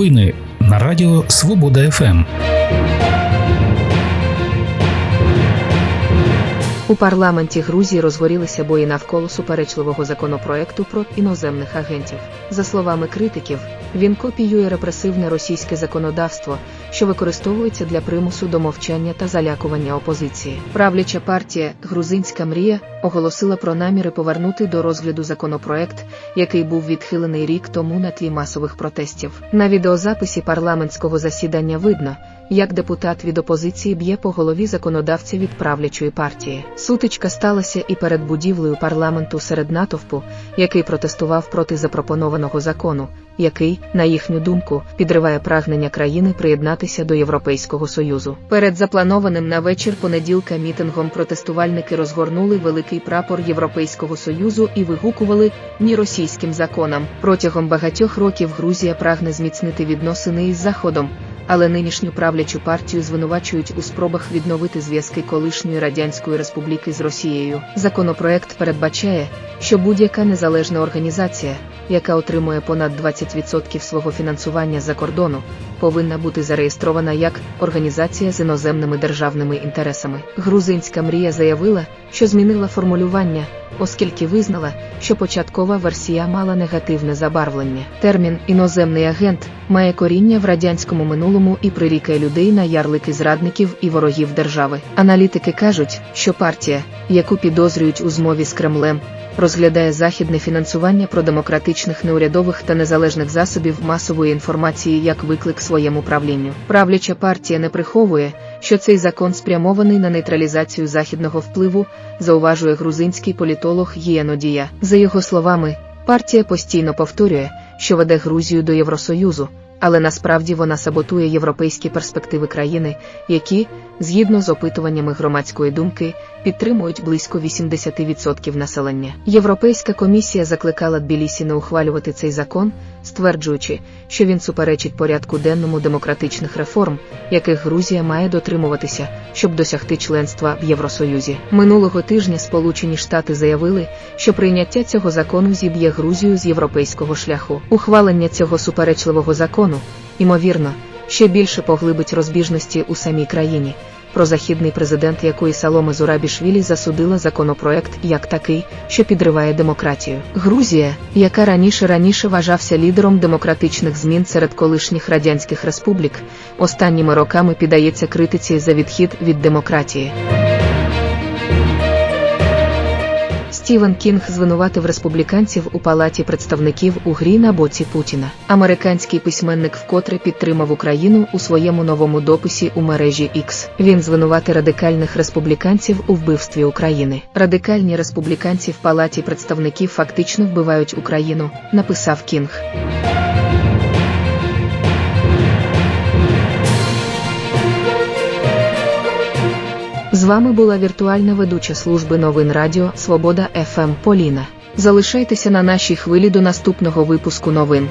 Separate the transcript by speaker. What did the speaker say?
Speaker 1: Новини на Радіо Свобода Ем. ФМ.
Speaker 2: У парламенті Грузії розгорілися бої навколо суперечливого законопроекту про іноземних агентів. За словами критиків, він копіює репресивне російське законодавство, що використовується для примусу до мовчання та залякування опозиції. Правляча партія Грузинська мрія оголосила про наміри повернути до розгляду законопроект, який був відхилений рік тому на тлі масових протестів. На відеозаписі парламентського засідання видно, як депутат від опозиції б'є по голові законодавця від правлячої партії. Сутичка сталася і перед будівлею парламенту серед натовпу, який протестував проти запропонованого закону, який, на їхню думку, підриває прагнення країни приєднатися до Європейського союзу. Перед запланованим на вечір понеділка мітингом протестувальники розгорнули великий прапор Європейського союзу і вигукували ні російським законам. Протягом багатьох років Грузія прагне зміцнити відносини із Заходом але нинішню правлячу партію звинувачують у спробах відновити зв'язки колишньої радянської республіки з Росією. Законопроект передбачає, що будь-яка незалежна організація, яка отримує понад 20% свого фінансування за кордону, повинна бути зареєстрована як організація з іноземними державними інтересами. Грузинська мрія заявила, що змінила формулювання, оскільки визнала, що початкова версія мала негативне забарвлення. Термін іноземний агент має коріння в радянському минулому і прирікає людей на ярлики зрадників і ворогів держави. Аналітики кажуть, що партія, яку підозрюють у змові з Кремлем, розглядає західне фінансування продемократичних неурядових та незалежних засобів масової інформації як виклик своєму правлінню. Правляча партія не приховує, що цей закон спрямований на нейтралізацію західного впливу, зауважує грузинський політолог Єнодія. За його словами, партія постійно повторює, що веде Грузію до Євросоюзу, але насправді вона саботує європейські перспективи країни, які, згідно з опитуваннями громадської думки, підтримують близько 80% населення. Європейська комісія закликала Тбілісі не ухвалювати цей закон, стверджуючи, що він суперечить порядку денному демократичних реформ, яких Грузія має дотримуватися, щоб досягти членства в Євросоюзі. Минулого тижня Сполучені Штати заявили, що прийняття цього закону зіб'є Грузію з європейського шляху. Ухвалення цього суперечливого закону, ймовірно, ще більше поглибить розбіжності у самій країні. Прозахідний президент якої Саломи Зурабішвілі засудила законопроект як такий, що підриває демократію. Грузія, яка раніше раніше вважався лідером демократичних змін серед колишніх радянських республік, останніми роками піддається критиці за відхід від демократії. Стівен Кінг звинуватив республіканців у палаті представників у грі на боці Путіна. Американський письменник вкотре підтримав Україну у своєму новому дописі у мережі X. Він звинуватив радикальних республіканців у вбивстві України. Радикальні республіканці в палаті представників фактично вбивають Україну, написав Кінг. Вами була віртуальна ведуча служби новин Радіо Свобода ФМ Поліна. Залишайтеся на нашій хвилі до наступного випуску новин.